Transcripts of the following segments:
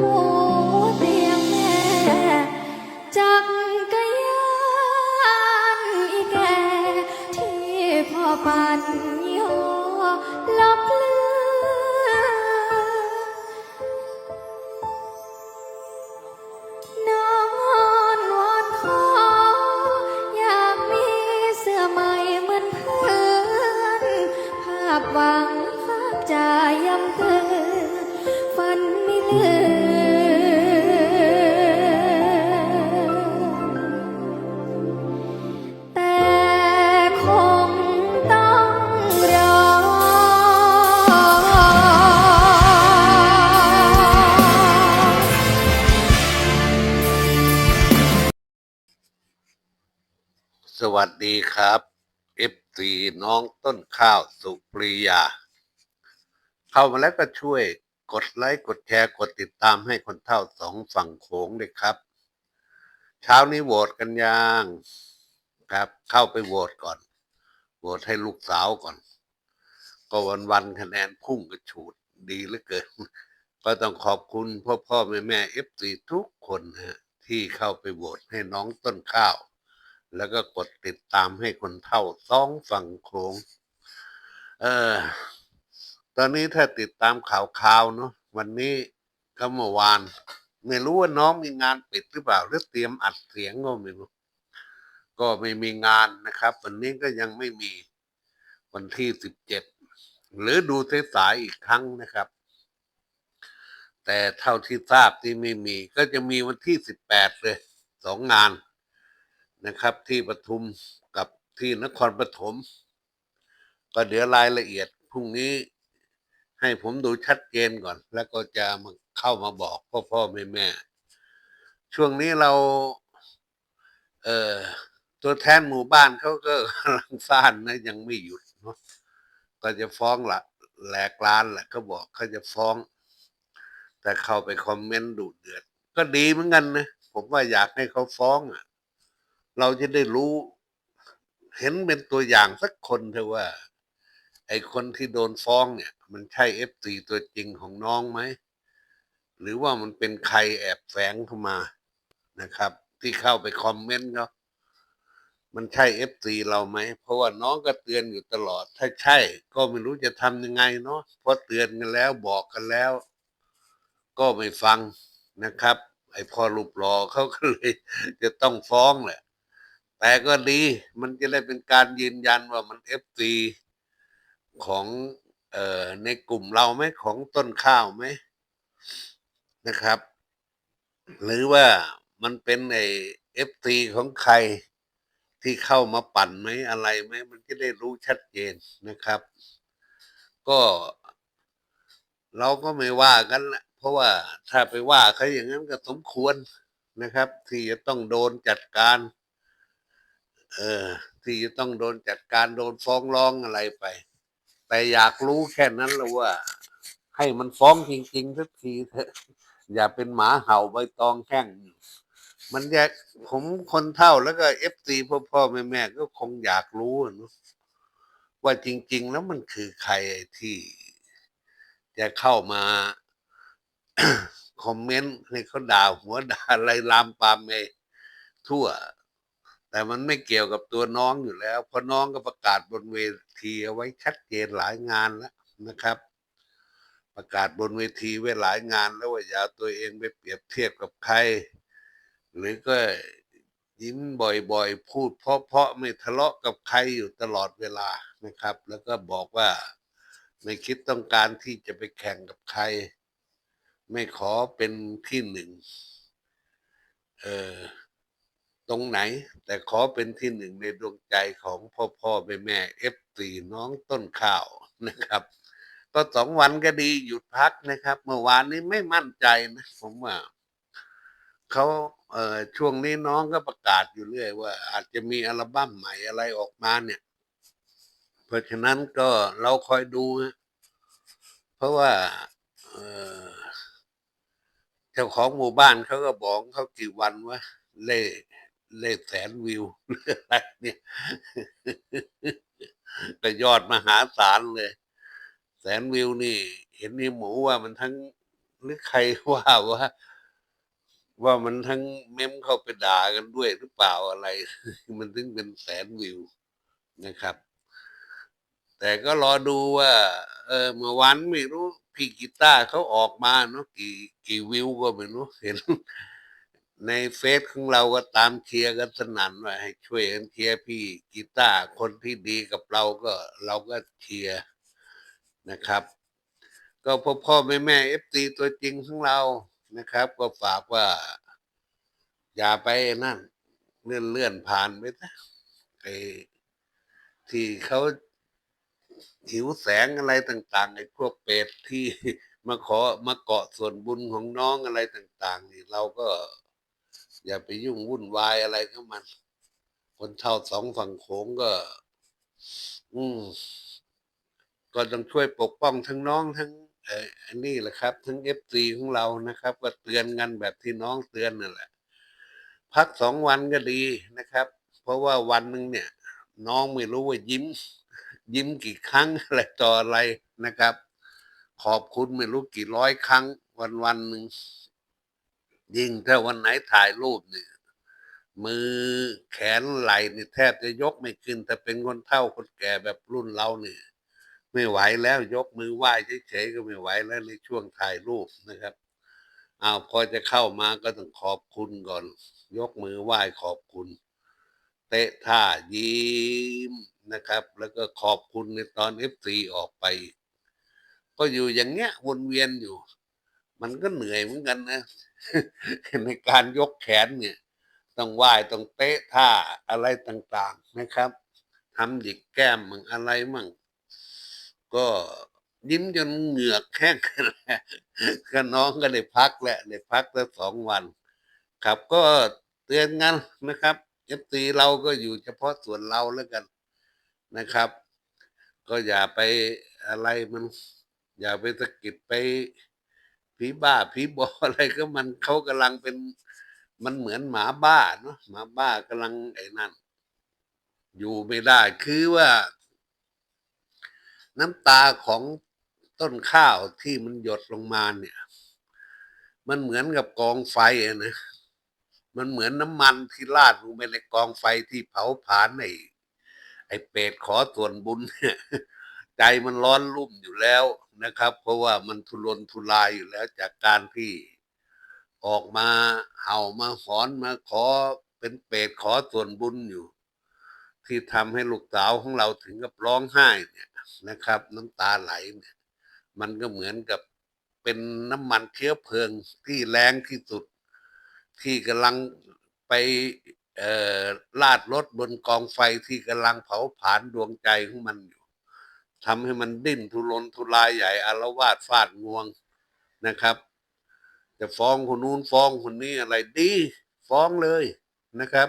หั วัสดีครับ F4 น้องต้นข้าวสุปริยา เข้ามาแล้วก็ช่วยกดไลค์กดแชร์กดติดตามให้คนเท่าสองฝั่งโขงเลยครับ เช้านี้โหวตกันยังครับ เข้าไปโหวตก่อนโหวตให้ลูกสาวก่อน ก็วันวันคะแนนพุ่งกระฉูดดีเหลือเกิน ก็ต้องขอบคุณพ่อพ่อแม่แม่ F4 ทุกคนนะฮะที่เข้าไปโหวตให้น้องต้นข้าว แล้วก็กดติดตามให้คนเท่าสองฝั่งโขงเออ ตอนนี้ถ้าติดตามข่าวข่าวๆเนาะวันนี้ก็เมื่อวาน ไม่รู้ว่าน้องมีงานปิดหรือเปล่าหรือเตรียมอัดเสียงก็ไม่รู้ก็ไม่มีงานนะครับ วันนี้ก็ยังไม่มีวันที่สิบเจ็ดหรือดูสายอีกครั้งนะครับ แต่เท่าที่ทราบที่ไม่มี ก็จะมีวันที่สิบแปดเลยสองงาน นะครับ ที่ปทุมกับที่นครปฐมก็เดี๋ยวรายละเอียดพรุ่งนี้ให้ผมดูชัดเจนก่อน แล้วก็จะมาเข้ามาบอกพ่อพ่อแม่แม่ช่วงนี้เรา เอ่อตัวแทนหมู่บ้านเขาก็กำลังสร้างนะยังไม่หยุดเนาะก็จะฟ้องละแหลกลานแหละเขาบอกเขาจะฟ้อง แต่เข้าไปคอมเมนต์ดุเดือด ก็ดีเหมือนกันนะผมว่าอยากให้เขาฟ้องอะ เราจะได้รู้ เห็นเป็นตัวอย่างสักคนเถอะว่า ไอ้คนที่โดนฟ้องเนี่ย มันใช่เอฟซีตัวจริงของน้องไหม หรือว่ามันเป็นใครแอบแฝงเข้ามานะครับ ที่เข้าไปคอมเมนต์เขามันใช่เอฟซีเราไหม เพราะว่าน้องก็เตือนอยู่ตลอด ถ้าใช่ก็ไม่รู้จะทำยังไงเนาะเพราะเตือนกันแล้วบอกกันแล้ว ก็ไม่ฟังนะครับ ไอ้พอรูปรอเขาก็เลย จะต้องฟ้องแหละ แต่ก็ดี มันจะได้เป็นการยืนยันว่ามันเอฟซีของเอ่อในกลุ่มเราไหมของต้นข้าวไหมนะครับ หรือว่ามันเป็นไอเอฟซีของใครที่เข้ามาปั่นไหมอะไรไหมมันจะได้รู้ชัดเจนนะครับ ก็ เราก็ไม่ว่ากันละเพราะว่าถ้าไปว่าเขาอย่างนั้นก็สมควรนะครับ ที่จะต้องโดนจัดการ เออ ที่จะต้องโดนจัดการโดนฟ้องร้องอะไรไป แต่อยากรู้แค่นั้นแหละว่า ให้มันฟ้องจริงๆสักทีเถอะอย่าเป็นหมาเห่าใบตองแข้งมันอยากผมคนเท่าแล้วก็เอฟซีพ่อพ่อแม่แม่ก็คงอยากรู้นะว่าจริง ๆ แล้วมันคือใครที่ จะเข้ามาคอมเมนต์ให้เขาด่าหัวด่าอะไรลามปามไปทั่ว แต่มันไม่เกี่ยวกับตัวน้องอยู่แล้ว เพราะน้องก็ประกาศบนเวทีเอาไว้ชัดเจนหลายงานแล้วนะครับ ประกาศบนเวทีไว้หลายงานแล้วว่าอย่าตัวเองไปเปรียบเทียบกับใคร หรือก็ยิ้มบ่อยๆ พูดเพราะๆไม่ทะเลาะกับใครอยู่ตลอดเวลานะครับ แล้วก็บอกว่าไม่คิดต้องการที่จะไปแข่งกับใคร ไม่ขอเป็นที่หนึ่ง เออ ตรงไหน แต่ขอเป็นที่หนึ่งในดวงใจของพ่อพ่อแม่แม่เอฟซีน้องต้นข้าวนะครับ ก็สองวันก็ดีหยุดพักนะครับ เมื่อวานนี้ไม่มั่นใจนะผมว่าเขาเอ่อช่วงนี้น้องก็ประกาศอยู่เรื่อยว่า อาจจะมีอัลบั้มใหม่อะไรออกมาเนี่ย เพราะฉะนั้นก็เราคอยดูฮะเพราะว่าเอ่อเจ้าของหมู่บ้านเขาก็บอกเขากี่วันว่าเล่ เล่แสนวิวหรืออะไรเนี่ยก็ยอดมหาศาลเลย แสนวิวนี่ เห็นนี่หมูว่ามันทั้งหรือใครว่าว่าว่ามันทั้งเม้มเข้าไปด่ากันด้วยหรือเปล่าอะไร มันถึงเป็นแสนวิวนะครับ แต่ก็รอดูว่า เออเมื่อวานไม่รู้พี่กีตาร์เขาออกมาเนาะกี่กี่วิวก็ไม่รู้เห็น ในเฟซของเราก็ตามเชียร์กันสนั่นว่าให้ช่วยกันเชียร์พี่กีตาร์คนที่ดีกับเราก็เราก็เชียร์นะครับ ก็พ่อพ่อแม่แม่เอฟซีตัวจริงของเรานะครับ ก็ฝากว่า อย่าไปนั่นเลื่อนเลื่อนผ่านไปนะไอ้ที่เขาหิวแสงอะไรต่างๆไอ้พวกเป็ดที่มาขอมาเกาะส่วนบุญของน้องอะไรต่าง ๆ นี่เราก็ อย่าไปยุ่งวุ่นวายอะไรกับมัน คนเท่าสองฝั่งโขงก็ อืมก็ต้องช่วยปกป้องทั้งน้องทั้งเอออันนี้แหละครับ ทั้งเอฟซีของเรานะครับ ก็เตือนกันแบบที่น้องเตือนนั่นแหละ พักสองวันก็ดีนะครับ เพราะว่าวันหนึ่งเนี่ย น้องไม่รู้ว่ายิ้ม ยิ้มกี่ครั้งอะไรต่ออะไรนะครับ ขอบคุณไม่รู้กี่ร้อยครั้ง วันวันหนึ่ง ยิ่งถ้าวันไหนถ่ายรูปเนี่ย มือแขนไหล่นี่แทบจะยกไม่ขึ้น แต่เป็นคนเฒ่าคนแก่แบบรุ่นเราเนี่ย ไม่ไหวแล้วยกมือไหว้เฉยๆก็ไม่ไหวแล้วในช่วงถ่ายรูปนะครับอ้าวพอจะเข้ามาก็ต้องขอบคุณก่อน ยกมือไหว้ขอบคุณ เตะท่ายิ้มนะครับ แล้วก็ขอบคุณในตอนเอฟซีออกไป ก็อยู่อย่างเงี้ยวนเวียนอยู่ มันก็เหนื่อยเหมือนกันนะในการยกแขนเนี่ย ต้องไหว้ต้องเตะท่าอะไรต่างๆนะครับทำหยิกแก้มมั่งอะไรมั่งก็ยิ้มจนเหงือกแห้งกันแล้วก็น้องก็ได้พักแหละได้พักตั้งสองวัน ครับก็เตือนกันนะครับเอฟซีเราก็อยู่เฉพาะส่วนเราแล้วกันนะครับ ก็อย่าไปอะไรมัน อย่าไปสะกิดไป ผีบ้าผีบออะไรก็มันเขากำลังเป็น มันเหมือนหมาบ้าเนาะหมาบ้ากำลังไอ้นั่น อยู่ไม่ได้คือว่า น้ำตาของต้นข้าวที่มันหยดลงมาเนี่ย มันเหมือนกับกองไฟอะนะมันเหมือนน้ำมันที่ราดลงไปในกองไฟที่เผาผลาญไอ้ไอ้เป็ดขอส่วนบุญเนี่ย ใจมันร้อนรุ่มอยู่แล้ว นะครับ เพราะว่ามันทุรนทุรายอยู่แล้วจากการที่ออกมาเห่ามาหอนมาขอเป็นเป็ดขอส่วนบุญอยู่ ที่ทำให้ลูกสาวของเราถึงกับร้องไห้เนี่ยนะครับ น้ำตาไหลเนี่ย มันก็เหมือนกับเป็นน้ำมันเชื้อเพลิงที่แรงที่สุด ที่กำลังไปเออลาดรถบนกองไฟที่กำลังเผาผลาญดวงใจของมันอยู่ ทำให้มันดิ้นทุรนทุรายใหญ่อารวาสฟาดงวงนะครับ จะฟ้องคนนู้นฟ้องคนนี้อะไรดี ฟ้องเลยนะครับ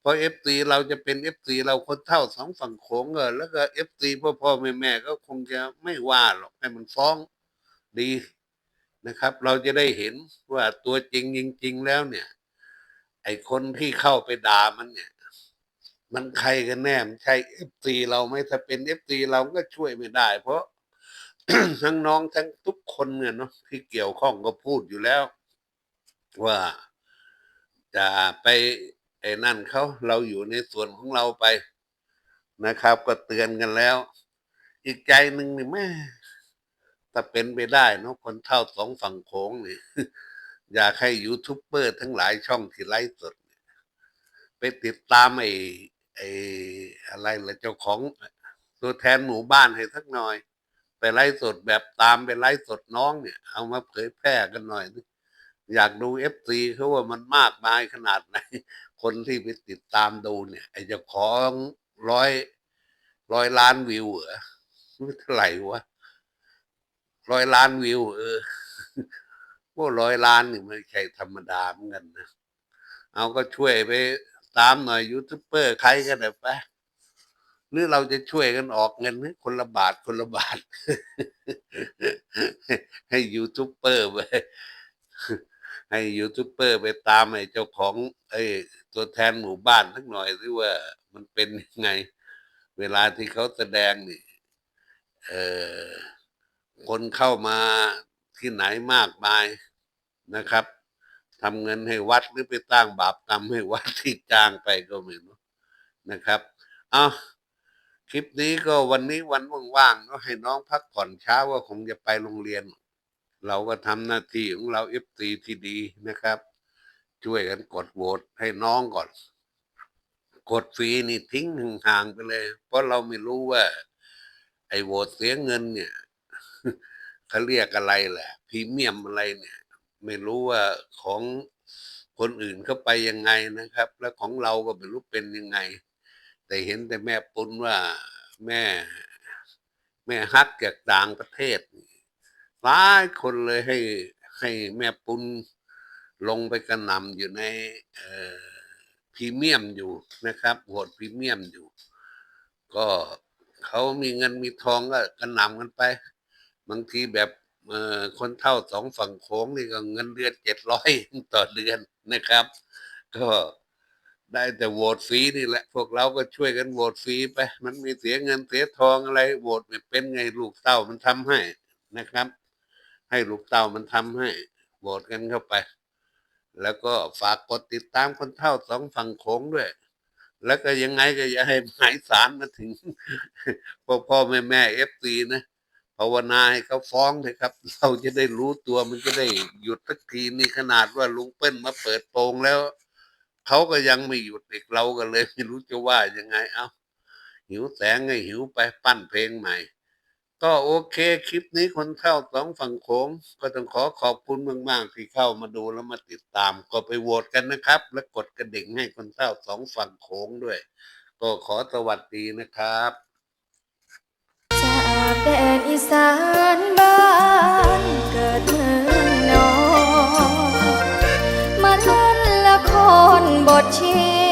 เพราะเอฟซีเราจะเป็นเอฟซีเราคนเท่าสองฝั่งโขงเออแล้วก็เอฟซีพ่อพ่อแม่แม่ก็คงจะไม่ว่าหรอกให้มันฟ้องดีนะครับ เราจะได้เห็นว่าตัวจริงจริง ๆ แล้วเนี่ย ไอ้คนที่เข้าไปด่ามันเนี่ย มันใครกันแน่มันใช่เอฟซีเราไหมถ้าเป็นเอฟซีเราก็ช่วยไม่ได้ เพราะทั้งน้องทั้งทุกคนเนี่ยเนาะที่เกี่ยวข้องก็พูดอยู่แล้ว ว่าจะไปไอ้นั่นเขาเราอยู่ในส่วนของเราไปนะครับ ก็เตือนกันแล้ว อีกใจหนึ่งนี่แม่ถ้าเป็นไปได้เนาะคนเท่าสองฝั่งโค้งนี่อยากให้ยูทูบเบอร์ทั้งหลายช่องที่ไลฟ์สดไปติดตามไอ้ ไอ้อะไรละเจ้าของตัวแทนหมู่บ้านให้สักหน่อย ไปไลฟ์สดแบบตามไปไลฟ์สดน้องเนี่ย เอามาเผยแพร่กันหน่อย อยากดูเอฟซีเขาว่ามันมากมายขนาดไหน คนที่ไปติดตามดูเนี่ย ไอ้เจ้าของร้อยร้อยล้านวิวเหรอเท่าไหร่วะร้อยล้านวิว เออพวกร้อยล้านนี่ไม่ใช่ธรรมดาเหมือนกันนะ เอาก็ช่วยไป ตามหน่อยยูทูบเบอร์ใครกันเถอะไปหรือเราจะช่วยกันออกเงินให้คนละบาทคนละบาท ให้ยูทูบเบอร์ไปให้ยูทูบเบอร์ไปตามไอ้เจ้าของไอ้ตัวแทนหมู่บ้านทั้งหน่อยสิว่ามันเป็นยังไง เวลาที่เขาแสดงนี่เออคนเข้ามาที่ไหนมากมายนะครับ ทำเงินให้วัดหรือไปตั้งบาปกรรมให้วัดที่จ้างไปก็ไม่รู้นะครับเอาคลิปนี้ก็วันนี้วันว่างๆก็ให้น้องพักผ่อนเช้าว่าคงจะไปโรงเรียน เราก็ทำหน้าที่ของเราเอฟซีที่ดีนะครับ ช่วยกันกดโหวตให้น้องก่อน กดฟรีนี่ทิ้งห่างๆไปเลย เพราะเราไม่รู้ว่า ไอ้โหวตเสียเงินเนี่ยเขาเรียกอะไรแหละพรีเมียมอะไรเนี่ย ไม่รู้ว่าของคนอื่นเขาไปยังไงนะครับ แล้วของเราก็ไม่รู้เป็นยังไง แต่เห็นแต่แม่ปุ้นว่าแม่ แม่ฮักจากต่างประเทศหลายคนเลยให้ให้แม่ปุ้นลงไปกระนำอยู่ในพรีเมียมอยู่นะครับโหวตพรีเมียมอยู่ ก็เขามีเงินมีทองก็กระนำกันไป บางทีแบบ คนเท่าสองฝั่งโค้งนี่ก็เงินเดือนเจ็ดร้อยต่อเดือนนะครับ ก็ได้แต่โหวตฟรีนี่แหละ พวกเราก็ช่วยกันโหวตฟรีไป มันมีเสียเงินเสียทองอะไรโหวตไม่เป็นไงลูกเต้ามันทำให้นะครับ ให้ลูกเต้ามันทำให้โหวตกันเข้าไป แล้วก็ฝากกดติดตามคนเท่าสองฝั่งโค้งด้วย แล้วก็ยังไงก็อย่าให้หมายสารมาถึงพ่อพ่อแม่แม่เอฟซีนะ ภาวนาให้เขาฟ้องเลยครับ เราจะได้รู้ตัวมันจะได้หยุดสักทีนี่ขนาดว่าลุงเปิ้ลมาเปิดโปงแล้วเขาก็ยังไม่หยุดอีกเราก็เลยไม่รู้จะว่ายังไงเอาหิวแสงไงหิวไปปั้นเพลงใหม่ ก็โอเคคลิปนี้คนเข้าสองฝั่งโค้งก็ต้องขอขอบคุณมากๆที่เข้ามาดูแล้วมาติดตามก็ไปโหวตกันนะครับ และกดกระดิ่งให้คนเข้าสองฝั่งโค้งด้วย ก็ขอสวัสดีนะครับ จากแดนอีสานบ้านเกิดเมืองนอนมาเล่นละครบทชี